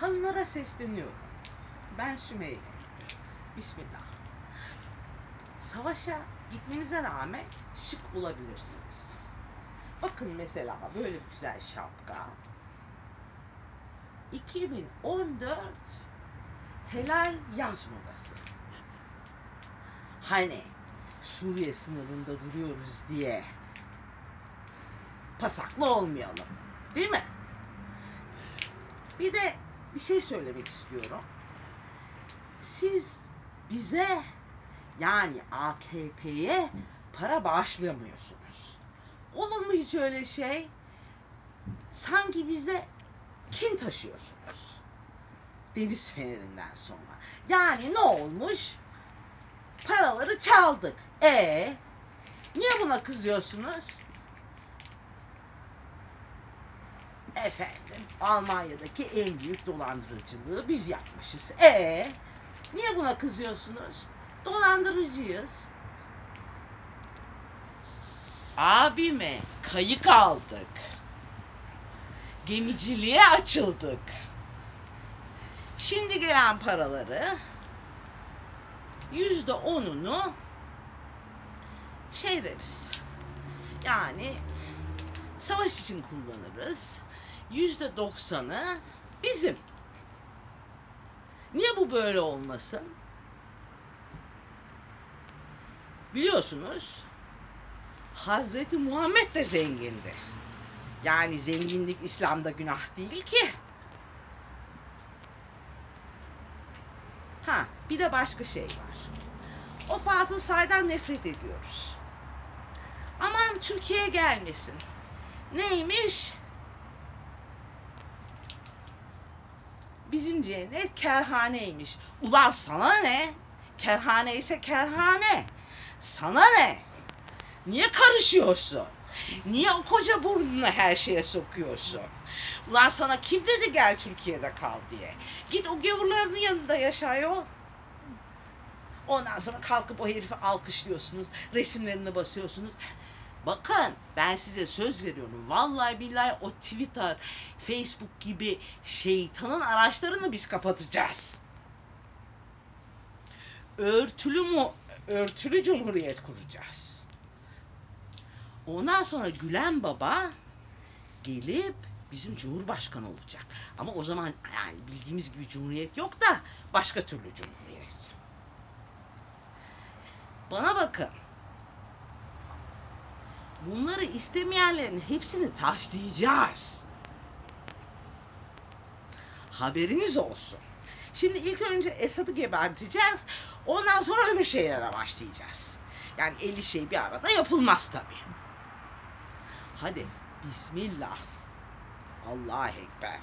hanımlara sesleniyorum. Ben Sümeyye. Bismillah. Savaşa gitmenize rağmen şık olabilirsiniz. Bakın mesela böyle güzel şapka. 2014 helal yaz modası. Hani Suriye sınırında duruyoruz diye pasaklı olmayalım. Değil mi? Bir de bir şey söylemek istiyorum. Siz bize yani AKP'ye para bağışlamıyorsunuz. Olur mu hiç öyle şey? Sanki bize kin taşıyorsunuz. Deniz fenerinden sonra. Yani ne olmuş? Paraları çaldık. E niye buna kızıyorsunuz? Efendim Almanya'daki en büyük dolandırıcılığı biz yapmışız. E niye buna kızıyorsunuz? Dolandırıcıyız. Abime kayık aldık. Gemiciliğe açıldık. Şimdi gelen paraları yüzde onunu şey deriz. Yani savaş için kullanırız. Yüzde doksanı bizim. Niye bu böyle olmasın? Biliyorsunuz Hazreti Muhammed de zengindi. Yani zenginlik İslam'da günah değil ki. Ha, bir de başka şey var. O Fazıl Say'dan nefret ediyoruz. Aman Türkiye'ye gelmesin. Neymiş? Bizim cennet kerhaneymiş. Ulan sana ne? Kerhane ise kerhane. Sana ne? Niye karışıyorsun? Niye o koca burnunu her şeye sokuyorsun? Ulan sana kim dedi gel Türkiye'de kal diye? Git o gavurların yanında yaşa yol. Ondan sonra kalkıp o herifi alkışlıyorsunuz. Resimlerini basıyorsunuz. Bakın ben size söz veriyorum. Vallahi billahi o Twitter, Facebook gibi şeytanın araçlarını biz kapatacağız. Örtülü mu örtülü cumhuriyet kuracağız. Ondan sonra Gülen Baba gelip bizim cumhurbaşkanı olacak. Ama o zaman yani bildiğimiz gibi cumhuriyet yok da başka türlü cumhuriyet. Bana bakın. Bunları istemeyenlerin hepsini taşlayacağız. Haberiniz olsun. Şimdi ilk önce Esad'ı geberteceğiz. Ondan sonra öbür şeylere başlayacağız. Yani 50 şey bir arada yapılmaz tabii. Hadi Bismillah. Allah Ekber.